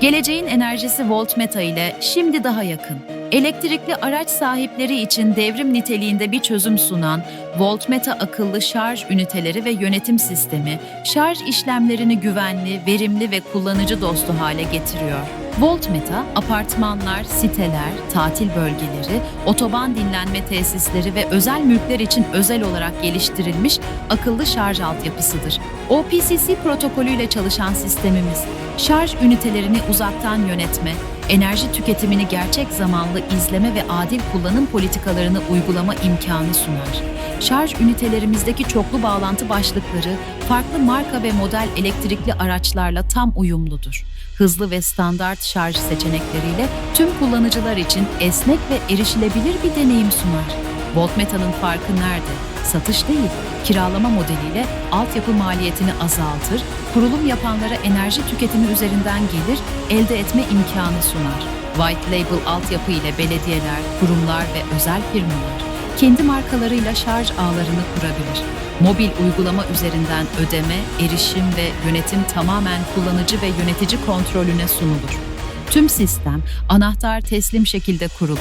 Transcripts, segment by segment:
Geleceğin enerjisi Voltmeta ile şimdi daha yakın. Elektrikli araç sahipleri için devrim niteliğinde bir çözüm sunan Voltmeta akıllı şarj üniteleri ve yönetim sistemi, şarj işlemlerini güvenli, verimli ve kullanıcı dostu hale getiriyor. Voltmeta, apartmanlar, siteler, tatil bölgeleri, otoban dinlenme tesisleri ve özel mülkler için özel olarak geliştirilmiş akıllı şarj altyapısıdır. OPCC protokolüyle çalışan sistemimiz, şarj ünitelerini uzaktan yönetme, enerji tüketimini gerçek zamanlı izleme ve adil kullanım politikalarını uygulama imkanı sunar. Şarj ünitelerimizdeki çoklu bağlantı başlıkları farklı marka ve model elektrikli araçlarla tam uyumludur. Hızlı ve standart şarj seçenekleriyle tüm kullanıcılar için esnek ve erişilebilir bir deneyim sunar. Voltmeta'nın farkı nerede? Satış değil, kiralama modeliyle altyapı maliyetini azaltır, kurulum yapanlara enerji tüketimi üzerinden gelir elde etme imkanı sunar. White Label altyapı ile belediyeler, kurumlar ve özel firmalar kendi markalarıyla şarj ağlarını kurabilir. Mobil uygulama üzerinden ödeme, erişim ve yönetim tamamen kullanıcı ve yönetici kontrolüne sunulur. Tüm sistem anahtar teslim şekilde kurulur.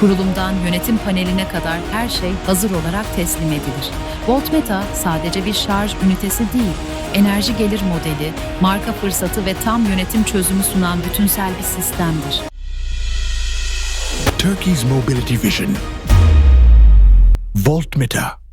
Kurulumdan yönetim paneline kadar her şey hazır olarak teslim edilir. Voltmeta sadece bir şarj ünitesi değil, enerji gelir modeli, marka fırsatı ve tam yönetim çözümü sunan bütünsel bir sistemdir. Turkey's Mobility Vision. Voltmeter.